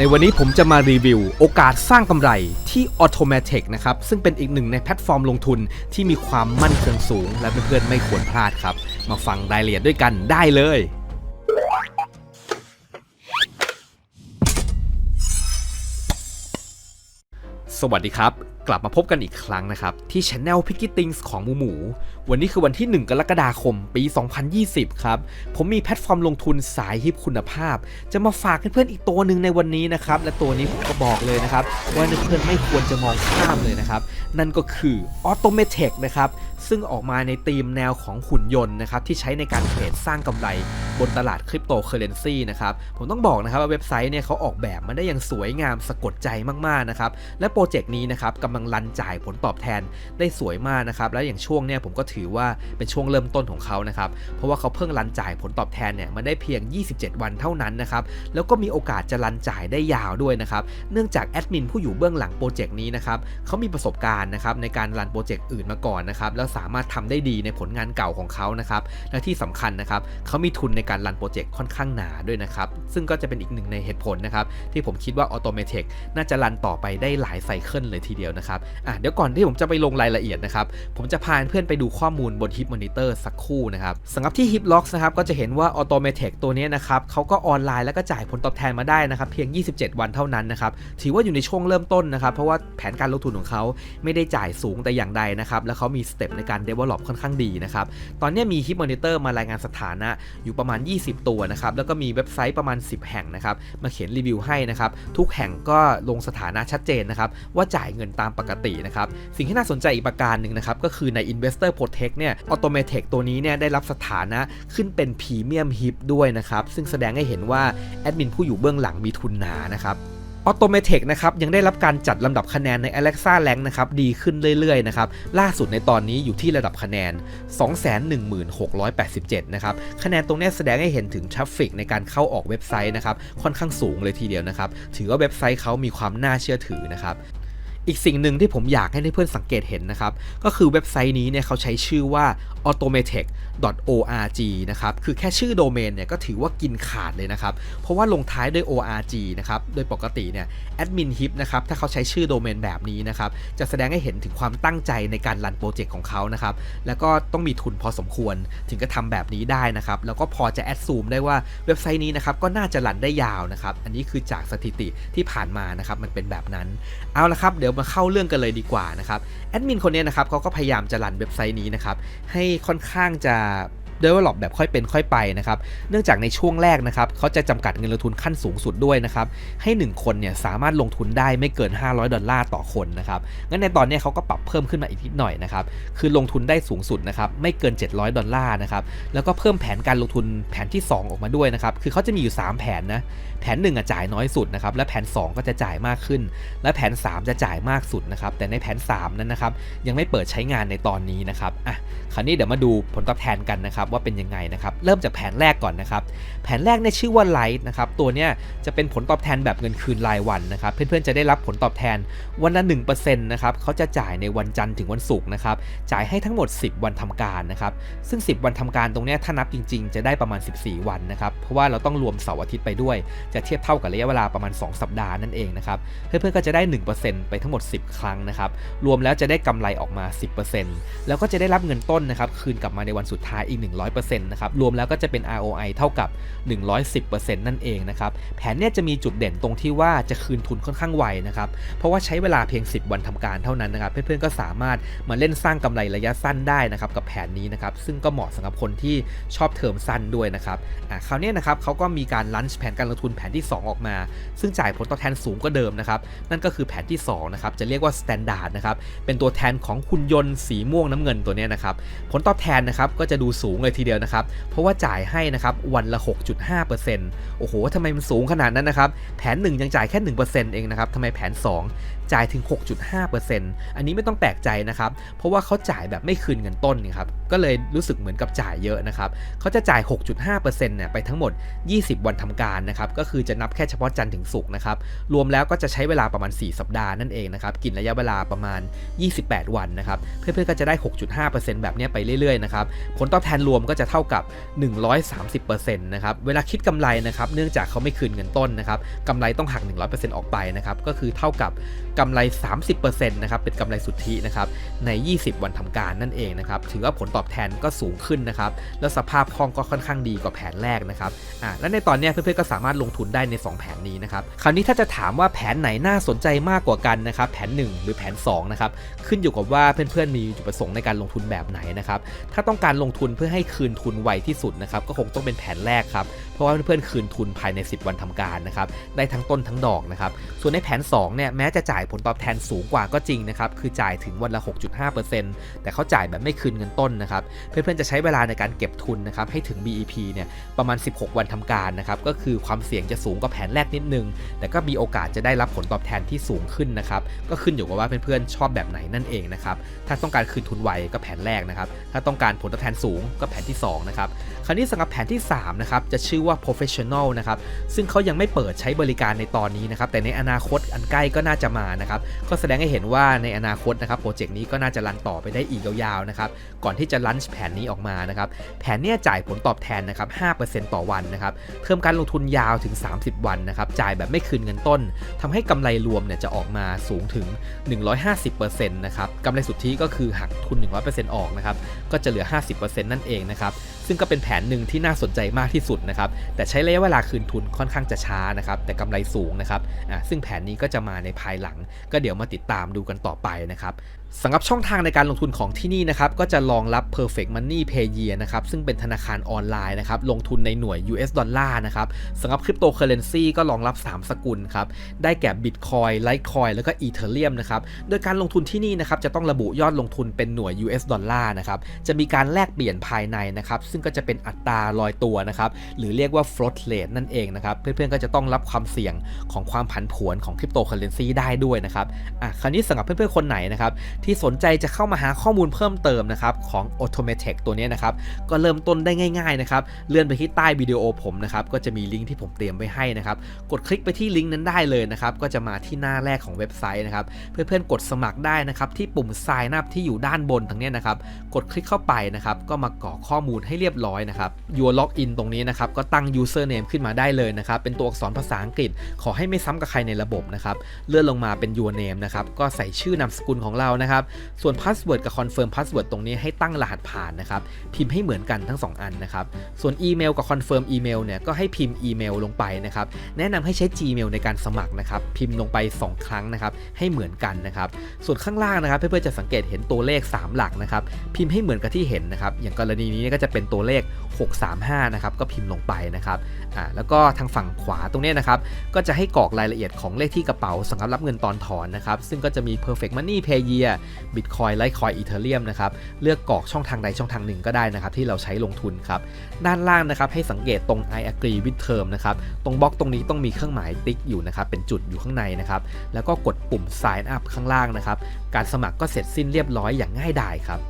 ในวันนี้ผมจะมารีวิว โอกาสสร้างกำไรที่ Automatic นะครับ ซึ่งเป็นอีกหนึ่งในแพลตฟอร์มลงทุนที่มีความมั่นคงสูง และเพื่อนๆไม่ควรพลาดครับ มาฟังรายละเอียดด้วยกันได้เลยสวัสดีครับ กลับมาพบกันอีกครั้งนะครับ ที่ช anel p i c k y Things ของหมูหมู วันนี้คือวันที่ 1 กรกฎาคม ปี 2020 ครับ ผมมีแพลตฟอร์มลงทุนสายฮิปคุณภาพ จะมาฝากเพื่อนๆอีกตัวหนึ่งในวันนี้นะครับ และตัวนี้ผมก็บอกเลยนะครับ ว่าเพื่อนๆไม่ควรจะมองข้ามเลยนะครับ นั่นก็คือ a u t o m a t e c นะครับ ซึ่งออกมาในธีมแนวของหุ่นยนต์นะครับที่ใช้ในการเทรดสร้างกำไรบนตลาดคริปโตเคอเรนซีนะครับผมต้องบอกนะครับว่าเว็บไซต์เนี่ยเขาออกแบบมาได้อย่างสวยงามสะกดใจมากๆนะครับและโปรเจกต์นี้นะครับกำลังรันจ่ายผลตอบแทนได้สวยมากนะครับและอย่างช่วงเนี่ยผมก็ถือว่าเป็นช่วงเริ่มต้นของเขานะครับเพราะว่าเขาเพิ่งรันจ่ายผลตอบแทนเนี่ยมาได้เพียง 27 วันเท่านั้นนะครับแล้วก็มีโอกาสจะรันจ่ายได้ยาวด้วยนะครับเนื่องจากแอดมินผู้อยู่เบื้องหลังโปรเจกต์นี้นะครับเขามีประสบการณ์นะครับในการรันโปรเจกต์อื่นมาก่อนนะครับแล้วสามารถทำได้ดีในผลงานเก่าของเขานะครับและที่สำคัญนะครับเขามีทุนในการรันโปรเจกต์ค่อนข้างหนาด้วยนะครับซึ่งก็จะเป็นอีกหนึ่งในเหตุผลนะครับที่ผมคิดว่า Automatech น่าจะรันต่อไปได้หลายไซเคิลเลยทีเดียวนะครับอะเดี๋ยวก่อนที่ผมจะไปลงรายละเอียดนะครับผมจะพาเพื่อนไปดูข้อมูลบน Hip Monitor สักครู่นะครับสำหรับที่ Hip Locks นะครับก็จะเห็นว่า a u t o m a t e c ตัวนี้นะครับเขาก็ออนไลน์แล้วก็จ่ายผลตอบแทนมาได้นะครับเพียง 27 วันเท่านั้นนะครับถือว่าอยู่ในช่วงเริ่มต้นนะครับเพราะว่าแผนการลงทุนของเขาไม่ได้จ่ายสูงแต่อย่างใดนะครับแล้วเขามีสเต็ปในการ develop ค่อนข้างดีนะครับ ตอนนี้มี Hip Monitor มารายงานสถานะอยู่ประมาณ 20 ตัวนะครับ แล้วก็มีเว็บไซต์ประมาณ 10 แห่งนะครับ มาเขียนรีวิวให้นะครับ ทุกแห่งก็ลงสถานะชัดเจนนะครับ ว่าจ่ายเงินตามปกตินะครับ สิ่งที่น่าสนใจอีกประการหนึ่งนะครับ ก็คือใน Investor Protect เนี่ย Automatech ตัวนี้เนี่ยได้รับสถานะขึ้นเป็น Premium Hip ด้วยนะครับ ซึ่งแสดงให้เห็นว่าแอดมินผู้อยู่เบื้องหลังมีทุนหนานะครับ อ u t o m a t e c นะครับยังได้รับการจัดลำดับคะแนนใน Alexa Rank นะครับดีขึ้นเรื่อยๆนะครับล่าสุดในตอนนี้อยู่ที่ระดับคะแนน 21687 นะครับคะแนนตรงนี้แสดงให้เห็นถึงทราฟฟิกในการเข้าออกเว็บไซต์นะครับค่อนข้างสูงเลยทีเดียวนะครับถือว่าเว็บไซต์เขามีความน่าเชื่อถือนะครับ อีกสิ่งหนึ่งที่ผมอยากให้เพื่อนสังเกตเห็นนะครับ ก็คือเว็บไซต์นี้เนี่ยเขาใช้ชื่อว่า automatech.org นะครับ คือแค่ชื่อโดเมนเนี่ยก็ถือว่ากินขาดเลยนะครับ เพราะว่าลงท้ายด้วย org นะครับ โดยปกติเนี่ยแอดมินฮิปนะครับ ถ้าเขาใช้ชื่อโดเมนแบบนี้นะครับ จะแสดงให้เห็นถึงความตั้งใจในการรันโปรเจกต์ของเขานะครับ แล้วก็ต้องมีทุนพอสมควรถึงจะทำแบบนี้ได้นะครับ แล้วก็พอจะแอดซูมได้ว่าเว็บไซต์นี้นะครับก็น่าจะรันได้ยาวนะครับ อันนี้คือจากสถิติที่ผ่านมานะครับ มันเป็นแบบนั้น เอาละครับ เดี๋ยวมาเข้าเรื่องกันเลยดีกว่านะครับแอดมินคนนี้นะครับเขาก็พยายามจะรันเว็บไซต์นี้นะครับให้ค่อนข้างจะ develop แบบค่อยเป็นค่อยไปนะครับเนื่องจากในช่วงแรกนะครับเขาจะจำกัดเงินลงทุนขั้นสูงสุดด้วยนะครับให้ 1 คนเนี่ยสามารถลงทุนได้ไม่เกิน 500 ดอลลาร์ต่อคนนะครับงั้นในตอนนี้เขาก็ปรับเพิ่มขึ้นมาอีกนิดหน่อยนะครับคือลงทุนได้สูงสุดนะครับไม่เกิน 700 ดอลลาร์นะครับแล้วก็เพิ่มแผนการลงทุนแผนที่ 2 ออกมาด้วยนะครับคือเขาจะมีอยู่ 3 แผนนะแผน 1อะจ่ายน้อยสุดนะครับและแผน 2 ก็จะจ่ายมากขึ้น และแผน 3 จะจ่ายมากสุดนะครับแต่ในแผน 3 นั้นนะครับยังไม่เปิดใช้งานในตอนนี้นะครับอะคราวนี้เดี๋ยวมาดูผลตอบแทนกันนะครับว่าเป็นยังไงนะครับเริ่มจากแผนแรกก่อนนะครับแผนแรกเนี่ยชื่อว่า Light นะครับตัวเนี้ยจะเป็นผลตอบแทนแบบเงินคืนรายวันนะครับเพื่อนๆจะได้รับผลตอบแทนวันละ1%นะครับเขาจะจ่ายในวันจันทร์ถึงวันศุกร์นะครับจ่ายให้ทั้งหมด 10 วันทำการนะครับซึ่ง 10 วันทำการตรงเนี้ยถ้านับจริง ๆ จะได้ประมาณ 14 วันนะครับเพราะว่าเราต้องรวมเสาร์อาทิตย์ไปด้วย จะเทียบเท่ากับระยะเวลาประมาณ 2 สัปดาห์นั่นเองนะครับเพื่อนๆก็จะได้ 1%ไปทั้งหมด 10 ครั้งนะครับรวมแล้วจะได้กำไรออกมา 10%แล้วก็จะได้รับเงินต้นนะครับคืนกลับมาในวันสุดท้ายอีก100%นะครับ รวมแล้วก็จะเป็น ROI เท่ากับ 110%นั่นเองนะครับ แผนเนี้ยจะมีจุดเด่นตรงที่ว่าจะคืนทุนค่อนข้างไวนะครับ เพราะว่าใช้เวลาเพียง 10 วันทำการเท่านั้นนะครับ เพื่อนๆ ก็สามารถมาเล่นสร้างกำไรระยะสั้นได้นะครับกับแผนนี้นะครับ ซึ่งก็เหมาะสำหรับคนที่ชอบเทอมสั้นด้วยนะครับอะคราวนี้นะครับเขาก็มีการลันช์แผนการลงทุนแผนที่ 2 ออกมา ซึ่งจ่ายผลตอบแทนสูงกว่าเดิมนะครับ นั่นก็คือแผนที่2นะครับ จะเรียกว่า Standard นะครับ เป็นตัวแทนของคุณยนต์สีม่วงน้ำเงินตัวนี้นะครับ ผลตอบแทนนะครับก็จะดูสูงเลยทีเดียวนะครับ เพราะว่าจ่ายให้นะครับวันละ 6.5%โอ้โหทำไมมันสูงขนาดนั้นนะครับ แผน 1 ยังจ่ายแค่ 1%เองนะครับทำไมแผน 2 จ่ายถึง 6.5%อันนี้ไม่ต้องแปลกใจนะครับ เพราะว่าเขาจ่ายแบบไม่คืนเงินต้นนี่ครับก็เลยรู้สึกเหมือนกับจ่ายเยอะนะครับเขาจะจ่าย 6.5%เนี่ยไปทั้งหมด 20 วันทำการนะครับก็คือจะนับแค่เฉพาะจันทร์ถึงศุกร์นะครับรวมแล้วก็จะใช้เวลาประมาณ 4 สัปดาห์นั่นเองนะครับกินระยะเวลาประมาณ 28 วันนะครับเพื่อนๆก็จะได้ 6.5%แบบนี้ไปเรื่อยๆนะครับผลตอบแทนรวมก็จะเท่ากับ 130%นะครับเวลาคิดกำไรนะครับเนื่องจากเขาไม่คืนเงินต้นนะครับกำไรต้องหัก 100%ออกไปนะครับก็คือเท่ากับกำไร 30%นะครับ เป็นกำไรสุทธินะครับ ใน 20 วันทำการนั่นเองนะครับ ถือว่าผลตอบแทนก็สูงขึ้นนะครับ แล้วสภาพคล่องก็ค่อนข้างดีกว่าแผนแรกนะครับ อ่า และในตอนนี้เพื่อนๆก็สามารถลงทุนได้ใน 2 แผนนี้นะครับ คราวนี้ถ้าจะถามว่าแผนไหนน่าสนใจมากกว่ากันนะครับ แผน 1 หรือแผน 2 นะครับ ขึ้นอยู่กับว่าเพื่อนๆมีจุดประสงค์ในการลงทุนแบบไหนนะครับ ถ้าต้องการลงทุนเพื่อให้คืนทุนไวที่สุดนะครับ ก็คงต้องเป็นแผนแรกครับ เพราะว่าเพื่อนๆคืนทุนภายใน 10 วันทำการนะครับ ได้ทั้งต้นทั้งดอกนะครับ ส่วนในแผน2เนี่ยแม้จะจ่ายผลตอบแทนสูงกว่าก็จริงนะครับคือจ่ายถึงวันละ 6.5%แต่เขาจ่ายแบบไม่คืนเงินต้นนะครับเพื่อนๆจะใช้เวลาในการเก็บทุนนะครับให้ถึง BEP เนี่ยประมาณ 16 วันทำการนะครับก็คือความเสี่ยงจะสูงกว่าแผนแรกนิดนึง แต่ก็มีโอกาสจะได้รับผลตอบแทนที่สูงขึ้นนะครับก็ขึ้นอยู่กับว่าเพื่อนๆชอบแบบไหนนั่นเองนะครับถ้าต้องการคืนทุนไวก็แผนแรกนะครับถ้าต้องการผลตอบแทนสูงก็แผนที่2นะครับ คราวนี้สำหรับแผนที่3นะครับจะชื่อว่า professional นะครับซึ่งเขายังไม่เปิดใช้บริการในตอนนี้นะครับแต่ในอนาคตอันใกล้ก็น่าจะมานะครับก็แสดงให้เห็นว่าในอนาคตนะครับโปรเจกต์นี้ก็น่าจะรันต่อไปได้อีกยาวๆนะครับก่อนที่จะลันช์แผนนี้ออกมานะครับแผนเนี้ยจ่ายผลตอบแทนนะครับ5%ต่อวันนะครับเพิ่มการลงทุนยาวถึง 30 วันนะครับจ่ายแบบไม่คืนเงินต้นทำให้กำไรรวมเนี่ยจะออกมาสูงถึง 150%นะครับกำไรสุทธิก็คือหักทุน 100%ออกนะครับก็จะเหลือ 50%นั่นเองนะครับ ซึ่งก็เป็นแผนหนึ่งที่น่าสนใจมากที่สุดนะครับ แต่ใช้ระยะเวลาคืนทุนค่อนข้างจะช้านะครับ แต่กำไรสูงนะครับอ่าซึ่งแผนนี้ก็จะมาในภายหลัง ก็เดี๋ยวมาติดตามดูกันต่อไปนะครับสำหรับช่องทางในการลงทุนของที่นี่นะครับก็จะรองรับ perfect money pay year นะครับซึ่งเป็นธนาคารออนไลน์นะครับลงทุนในหน่วย US ดอลลาร์นะครับสำหรับคริปโตเคอเรนซีก็รองรับ 3 สกุลครับได้แก่ Bitcoin Litecoin แล้วก็ Ethereum นะครับโดยการลงทุนที่นี่นะครับจะต้องระบุยอดลงทุนเป็นหน่วย US ดอลลาร์นะครับจะมีการแลกเปลี่ยนภายในนะครับซึ่งก็จะเป็นอัตราลอยตัวนะครับหรือเรียกว่า float rate นั่นเองนะครับเพื่อนๆก็จะต้องรับความเสี่ยงของความผันผวนของคริปโตเคอเรนซีได้ด้วยนะครับอะคราวนี้สำหรับเพื่อนๆคนไหนนะครับที่สนใจจะเข้ามาหาข้อมูลเพิ่มเติมนะครับของ a u t o m a t e c ตัวนี้นะครับก็เริ่มต้นได้ง่ายๆนะครับเลื่อนไปที่ใต้วิดีโอผมนะครับก็จะมีลิงก์ที่ผมเตรียมไว้ให้นะครับกดคลิกไปที่ลิงก์นั้นได้เลยนะครับก็จะมาที่หน้าแรกของเว็บไซต์นะครับเพื่อนๆกดสมัครได้นะครับที่ปุ่ม Sign up ที่อยู่ด้านบนทางนี้นะครับกดคลิกเข้าไปนะครับก็มากรอกข้อมูลให้เรียบร้อยนะครับ Your Login ตรงนี้นะครับ ก็ตั้ง Username ขึ้นมาได้เลยนะครับ เป็นตัวอักษรภาษาอังกฤษ ขอให้ไม่ซ้ำกับใครในระบบนะครับ เลื่อนลงมาเป็น Your Name นะครับ ก็ใส่ชื่อนามสกุลของเรานะครับ ส่วน Password กับ Confirm Password ตรงนี้ให้ตั้งรหัสผ่านนะครับ พิมพ์ให้เหมือนกันทั้ง 2 อันนะครับ ส่วนอีเมลกับ Confirm อีเมลเนี่ย ก็ให้พิมพ์อีเมลลงไปนะครับ แนะนำให้ใช้ Gmail ในการสมัครนะครับ พิมพ์ลงไป 2 ครั้งนะครับ ให้เหมือนกันนะครับ ส่วนข้างล่างนะครับ เพื่อนๆจะสังเกตเห็นตัวเลข 3 หลักนะครับ พิมพ์ให้เหมือนกับที่เห็นนะครับ อย่างกรณีนี้ก็จะเป็นตัวเลข 635 นะครับ ก็พิมพ์ลงไปนะครับอ่าแล้วก็ทางฝั่งขวาตรงนี้นะครับ ก็จะให้กรอกรายละเอียดของเลขที่กระเป๋าสำหรับรับเงินตอนถอนนะครับ ซึ่งก็จะมี perfect money pay year bitcoin litecoin ethereum นะครับ เลือกกรอกช่องทางใดช่องทางหนึ่งก็ได้นะครับ ที่เราใช้ลงทุนครับ ด้านล่างนะครับให้สังเกตตรง I agree with term นะครับ ตรงบล็อกตรงนี้ต้องมีเครื่องหมายติ๊กอยู่นะครับ เป็นจุดอยู่ข้างในนะครับ แล้วก็กดปุ่ม sign up ข้างล่างนะครับ การสมัครก็เสร็จสิ้นเรียบร้อยอย่างง่ายดายครับ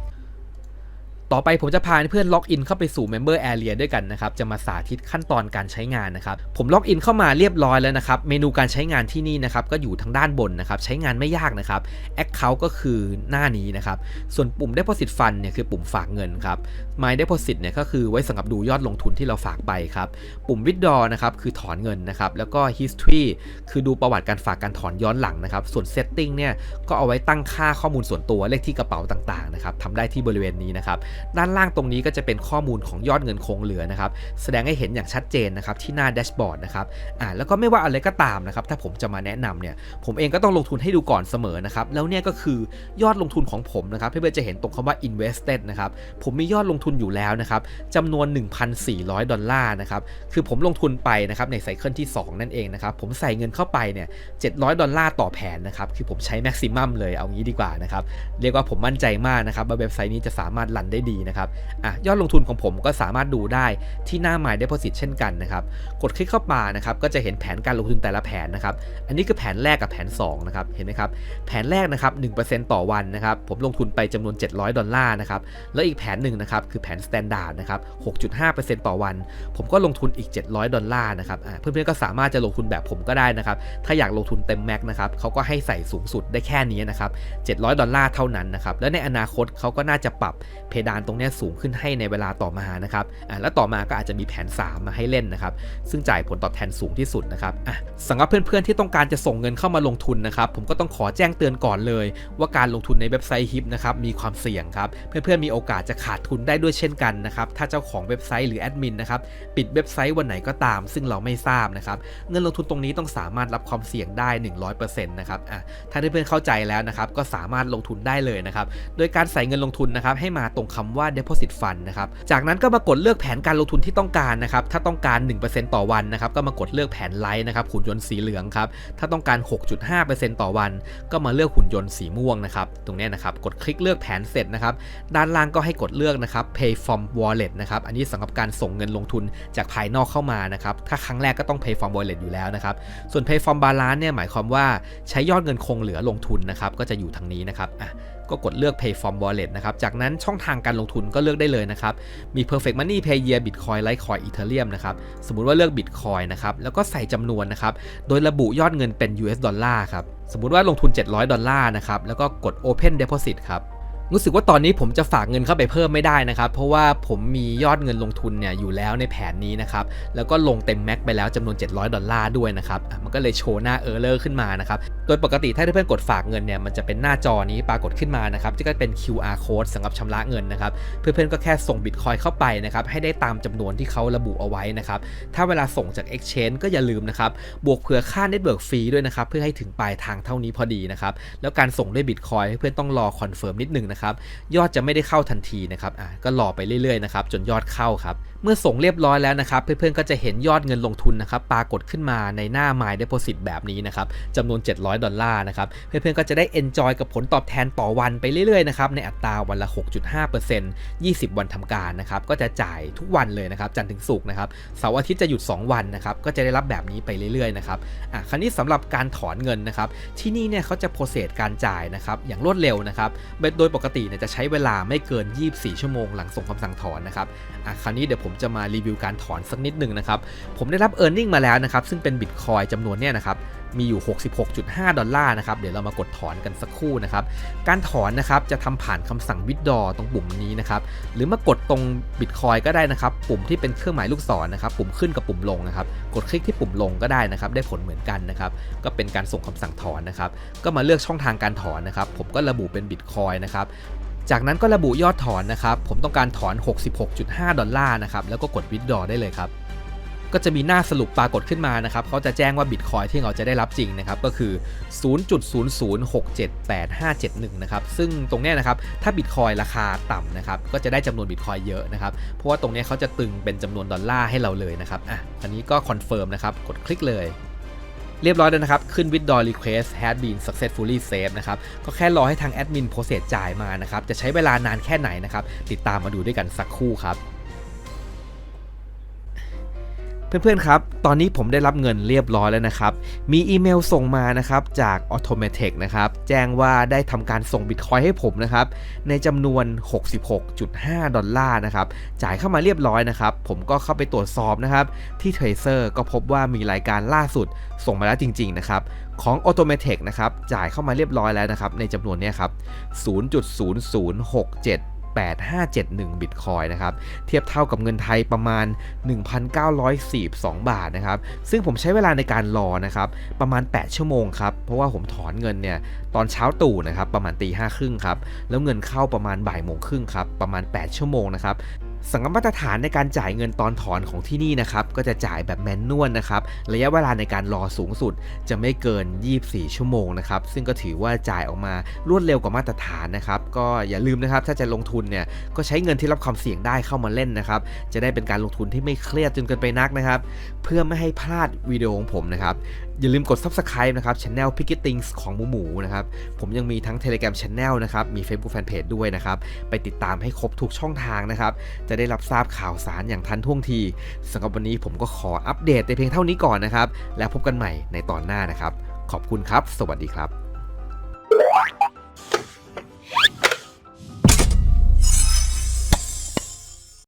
ต่อไปผมจะพาเพื่อนล็อกอินเข้าไปสู่ Member Area ด้วยกันนะครับ จะมาสาธิตขั้นตอนการใช้งานนะครับ ผมล็อกอินเข้ามาเรียบร้อยแล้วนะครับ เมนูการใช้งานที่นี่นะครับ ก็อยู่ทางด้านบนนะครับ ใช้งานไม่ยากนะครับ Account ก็คือหน้านี้นะครับ ส่วนปุ่ม Deposit Fund เนี่ยคือปุ่มฝากเงินครับ My Deposit เนี่ยก็คือไว้สำหรับดูยอดลงทุนที่เราฝากไปครับ ปุ่ม Withdraw นะครับคือถอนเงินนะครับ แล้วก็ History คือดูประวัติการฝากการถอนย้อนหลังนะครับ ส่วน Setting เนี่ยก็เอาไว้ตั้งค่าข้อมูลส่วนตัวเลขที่กระเป๋าต่างๆนะครับทำได้ที่บริเวณนี้นะครับด้านล่างตรงนี้ก็จะเป็นข้อมูลของยอดเงินคงเหลือนะครับ แสดงให้เห็นอย่างชัดเจนนะครับที่หน้าแดชบอร์ดนะครับอ่าแล้วก็ไม่ว่าอะไรก็ตามนะครับ ถ้าผมจะมาแนะนำเนี่ย ผมเองก็ต้องลงทุนให้ดูก่อนเสมอนะครับ แล้วเนี่ยก็คือยอดลงทุนของผมนะครับ เพื่อนๆจะเห็นตรงคำว่า invested นะครับ ผมมียอดลงทุนอยู่แล้วนะครับจำนวน 1,400 ดอลลาร์นะครับ คือผมลงทุนไปนะครับในไซเคิลที่ 2 นั่นเองนะครับ ผมใส่เงินเข้าไปเนี่ย 700 ดอลลาร์ต่อแผนนะครับ คือผมใช้แม็กซิมัมเลย เอางี้ดีกว่านะครับ เรียกว่าผมมั่นใจมากนะครับว่าเว็บไซต์นี้จะสามารถรันได้ดีนะครับอะยอดลงทุนของผมก็สามารถดูได้ที่หน้า My Deposit เช่นกันนะครับ กดคลิกเข้ามานะครับก็จะเห็นแผนการลงทุนแต่ละแผนนะครับ อันนี้คือแผนแรกกับแผน2นะครับเห็นไหมครับแผนแรกนะครับ1%ต่อวันนะครับผมลงทุนไปจำนวน 700 ดอลลาร์นะครับแล้วอีกแผนหนึ่งนะครับคือแผน Standard นะครับ6.5%ต่อวัน ผมก็ลงทุนอีก 700 ดอลลาร์นะครับเพื่อนๆก็สามารถจะลงทุนแบบผมก็ได้นะครับถ้าอยากลงทุนเต็มแม็กนะครับเขาก็ให้ใส่สูงสุดได้แค่นี้นะครับ700 ดอลลาร์เท่านั้นนะครับและในอนาคตเขาก็น่าจะปรับเพดานตรงนี้สูงขึ้นให้ในเวลาต่อมานะครับอะแล้วต่อมาก็อาจจะมีแผน 3 มาให้เล่นนะครับ ซึ่งจ่ายผลตอบแทนสูงที่สุดนะครับอะสำหรับเพื่อนๆที่ต้องการจะส่งเงินเข้ามาลงทุนนะครับผมก็ต้องขอแจ้งเตือนก่อนเลย ว่าการลงทุนในเว็บไซต์ฮิปนะครับมีความเสี่ยงครับเพื่อนๆมีโอกาสจะขาดทุนได้ด้วยเช่นกันนะครับถ้าเจ้าของเว็บไซต์หรือแอดมินนะครับปิดเว็บไซต์วันไหนก็ตาม ซึ่งเราไม่ทราบนะครับเงินลงทุนตรงนี้ต้องสามารถรับความเสี่ยงได้ 100%นะครับอะถ้าเพื่อนๆเข้าใจแล้วนะครับก็สามารถลงทุนได้เลยนะครับโดยการใส่เงินลงทุนนะครับให้มาตรงคำว่า deposit fund นะครับ จากนั้นก็มากดเลือกแผนการลงทุนที่ต้องการนะครับ ถ้าต้องการ 1%ต่อวันนะครับ ก็มากดเลือกแผนไลท์นะครับ หุ่นยนต์สีเหลืองครับ ถ้าต้องการ 6.5%ต่อวัน ก็มาเลือกหุ่นยนต์สีม่วงนะครับ ตรงนี้นะครับ กดคลิกเลือกแผนเสร็จนะครับ ด้านล่างก็ให้กดเลือกนะครับ pay from wallet นะครับ อันนี้สำหรับการส่งเงินลงทุนจากภายนอกเข้ามานะครับ ถ้าครั้งแรกก็ต้อง pay from wallet อยู่แล้วนะครับ ส่วน pay from balance เนี่ยหมายความว่าใช้ยอดเงินคงเหลือลงทุนนะครับ ก็จะอยู่ทางนี้นะครับอะ ก็กดเลือก pay from wallet นะครับ จากนั้นช่องทางการลงทุนก็เลือกได้เลยนะครับ มี perfect money payer bitcoin litecoin ethereum นะครับ สมมุติว่าเลือก bitcoin นะครับ แล้วก็ใส่จำนวนนะครับ โดยระบุยอดเงินเป็น US ดอลลาร์ครับ สมมุติว่าลงทุน 700 ดอลลาร์นะครับ แล้วก็กด open deposit ครับ รู้สึกว่าตอนนี้ผมจะฝากเงินเข้าไปเพิ่มไม่ได้นะครับ เพราะว่าผมมียอดเงินลงทุนเนี่ยอยู่แล้วในแผนนี้นะครับ แล้วก็ลงเต็มแม็กไปแล้วจำนวน 700 ดอลลาร์ด้วยนะครับ มันก็เลยโชว์หน้าเออร์เลอร์ขึ้นมานะครับ โดยปกติถ้าเพื่อนกดฝากเงินเนี่ยมันจะเป็นหน้าจอนี้ปรากฏขึ้นมานะครับที่ก็เป็น QR code สำหรับชำระเงินนะครับ เพื่อนๆก็แค่ส่งบิตคอยเข้าไปนะครับให้ได้ตามจำนวนที่เขาระบุเอาไว้นะครับถ้าเวลาส่งจาก Exchange ก็อย่าลืมนะครับบวกเผื่อค่า Network ฟรีด้วยนะครับเพื่อให้ถึงปลายทางเท่านี้พอดีนะครับแล้วการส่งด้วยบิตคอยเพื่อนต้องรอคอนเฟิร์มนิดนึงนะครับยอดจะไม่ได้เข้าทันทีนะครับอะก็รอไปเรื่อยๆนะครับจนยอดเข้าครับเมื่อส่งเรียบร้อยแล้วนะครับ เพื่อนๆก็จะเห็นยอดเงินลงทุนนะครับปรากฏขึ้นมาในหน้า My Deposit แบบนี้นะครับจำนวน 700 ดอลลาร์นะครับ เพื่อนๆก็จะได้ enjoy กับผลตอบแทนต่อวันไปเรื่อยๆนะครับในอัตราวันละ 6.5% 20 วันทำการนะครับ ก็จะจ่ายทุกวันเลยนะครับจันทร์ถึงศุกร์นะครับเสาร์อาทิตย์จะหยุด 2 วันนะครับก็จะได้รับแบบนี้ไปเรื่อยๆนะครับอะคราวนี้สำหรับการถอนเงินนะครับที่นี่เนี่ยเขาจะโปรเซสการจ่ายนะครับอย่างรวดเร็วนะครับโดยปกติเนี่ยจะใช้เวลาไม่เกิน 24 ชั่วโมงหลังส่งคำสั่งถอนนะครับอะคราวนี้เดี๋ยวผมมจะมารีวิวการถอนสักนิดหนึ่งนะครับ ผมได้รับ e a r n i n g มาแล้วนะครับ ซึ่งเป็นบิตคอยจำนวนเนี่ยนะครับ มีอยู่ 66.5 ดอลลาร์นะครับ เดี๋ยวเรามากดถอนกันสักครู่นะครับ การถอนนะครับจะทำผ่านคำสั่ง withdraw ตรงปุ่มนี้นะครับ หรือมากดตรงบิตคอยก็ได้นะครับ ปุ่มที่เป็นเครื่องหมายลูกศรนะครับ ปุ่มขึ้นกับปุ่มลงนะครับ กดคลิกที่ปุ่มลงก็ได้นะครับ ได้ผลเหมือนกันนะครับ ก็เป็นการส่งคำสั่งถอนนะครับ ก็มาเลือกช่องทางการถอนนะครับ ผมก็ระบุเป็นบิตคอยนะครับ จากนั้นก็ระบุยอดถอนนะครับ ผมต้องการถอน 66.5 ดอลลาร์นะครับ แล้วก็กด withdraw ได้เลยครับ ก็จะมีหน้าสรุปปรากฏขึ้นมานะครับ เขาจะแจ้งว่าบิตคอยที่เราจะได้รับจริงนะครับ ก็คือ 0.00678571 นะครับ ซึ่งตรงนี้นะครับ ถ้าบิตคอยราคาต่ำนะครับ ก็จะได้จำนวนบิตคอยเยอะนะครับ เพราะว่าตรงนี้เขาจะตึงเป็นจำนวนดอลลาร์ให้เราเลยนะครับ อะ อันนี้ก็คอนเฟิร์มนะครับ กดคลิกเลย เรียบร้อยแล้วนะครับ ขึ้น withdraw request has been successfully saved นะครับ ก็แค่รอให้ทางแอดมินโปรเซสจ่ายมานะครับ จะใช้เวลานานแค่ไหนนะครับ ติดตามมาดูด้วยกันสักครู่ครับ เพื่อนๆครับ ตอนนี้ผมได้รับเงินเรียบร้อยแล้วนะครับ มีอีเมลส่งมานะครับจาก Automatic นะครับ แจ้งว่าได้ทำการส่งบิตคอยให้ผมนะครับ ในจำนวน 66.5 ดอลลาร์นะครับ จ่ายเข้ามาเรียบร้อยนะครับ ผมก็เข้าไปตรวจสอบนะครับ ที่ Tracer ก็พบว่ามีรายการล่าสุดส่งมาแล้วจริง ๆ นะครับ ของ Automatic นะครับ จ่ายเข้ามาเรียบร้อยแล้วนะครับ ในจำนวนเนี้ยครับ 0.0067 8571 บิตคอยนะครับ เทียบเท่ากับเงินไทยประมาณ 1,942 บาทนะครับ ซึ่งผมใช้เวลาในการรอนะครับประมาณ 8 ชั่วโมงครับ เพราะว่าผมถอนเงินเนี่ยตอนเช้าตู่นะครับประมาณตีห้าครึ่งครับ แล้วเงินเข้าประมาณบ่ายโมงครึ่งครับประมาณ 8 ชั่วโมงนะครับ สำหรับมาตรฐานในการจ่ายเงินตอนถอนของที่นี่นะครับก็จะจ่ายแบบแมนนวลนะครับระยะเวลาในการรอสูงสุดจะไม่เกิน 24 ชั่วโมงนะครับซึ่งก็ถือว่าจ่ายออกมารวดเร็วกว่ามาตรฐานนะครับก็อย่าลืมนะครับถ้าจะลงทุนเนี่ยก็ใช้เงินที่รับความเสี่ยงได้เข้ามาเล่นนะครับจะได้เป็นการลงทุนที่ไม่เครียดจนเกินไปนักนะครับเพื่อไม่ให้พลาดวิดีโอของผมนะครับอย่าลืมกด subscribe นะครับ channel Picketings ของหมูหมูนะครับผมยังมีทั้ง Telegram Channel นะครับมี Facebook Fanpage ด้วยนะครับไปติดตามให้ครบทุกช่องทางนะครับจะได้รับทราบข่าวสารอย่างทันท่วงทีสำหรับวันนี้ผมก็ขออัปเดตในเพียงเท่านี้ก่อนนะครับ แล้วพบกันใหม่ในตอนหน้านะครับ ขอบคุณครับ สวัสดีครับ